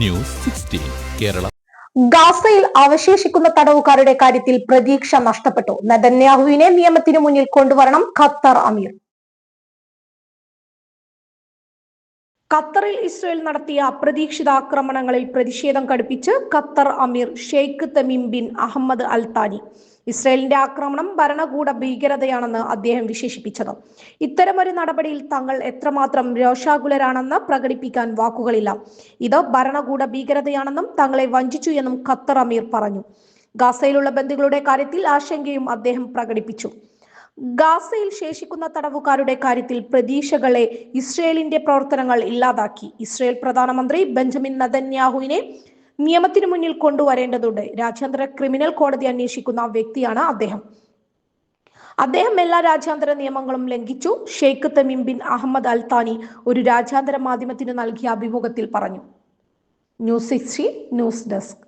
News Kerala. ഗാസയിൽ അവശേഷിക്കുന്ന തടവുകാരുടെ കാര്യത്തിൽ പ്രതീക്ഷ നഷ്ടപ്പെട്ടു. നെതന്യാഹുവിനെ നിയമത്തിനു മുന്നിൽ കൊണ്ടുവരണം ഖത്തർ അമീർ. ഖത്തറിൽ ഇസ്രയേൽ നടത്തിയ അപ്രതീക്ഷിത ആക്രമണങ്ങളിൽ പ്രതിഷേധം കടുപ്പിച്ച് Qatar Emir Sheikh Tamim bin Ahmad Al Thani ഇസ്രയേലിന്റെ ആക്രമണം ഭരണകൂട ഭീകരതയാണെന്ന് അദ്ദേഹം വിശേഷിപ്പിച്ചത്. ഇത്തരമൊരു നടപടിയിൽ തങ്ങൾ എത്രമാത്രം രോഷാകുലരാണെന്ന് പ്രകടിപ്പിക്കാൻ വാക്കുകളില്ല. ഇത് ഭരണകൂട ഭീകരതയാണെന്നും തങ്ങളെ വഞ്ചിച്ചു എന്നും ഖത്തർ അമീർ പറഞ്ഞു. ഗാസയിലുള്ള ബന്ധുക്കളുടെ കാര്യത്തിൽ ആശങ്കയും അദ്ദേഹം പ്രകടിപ്പിച്ചു. ഗാസയിൽ ശേഷിക്കുന്ന തടവുകാരുടെ കാര്യത്തിൽ പ്രതീക്ഷകളെ ഇസ്രയേലിന്റെ പ്രവർത്തനങ്ങൾ ഇല്ലാതാക്കി. ഇസ്രയേൽ പ്രധാനമന്ത്രി ബെഞ്ചമിൻ നദന്യാഹുവിനെ നിയമത്തിന് മുന്നിൽ കൊണ്ടുവരേണ്ടതുണ്ട്. രാജ്യാന്തര ക്രിമിനൽ കോടതി അന്വേഷിക്കുന്ന വ്യക്തിയാണ് അദ്ദേഹം. അദ്ദേഹം എല്ലാ രാജ്യാന്തര നിയമങ്ങളും ലംഘിച്ചു. Sheikh Tamim bin Ahmed Al Thani Thani ഒരു രാജ്യാന്തര മാധ്യമത്തിന് നൽകിയ അഭിമുഖത്തിൽ പറഞ്ഞു. News sixty news desk.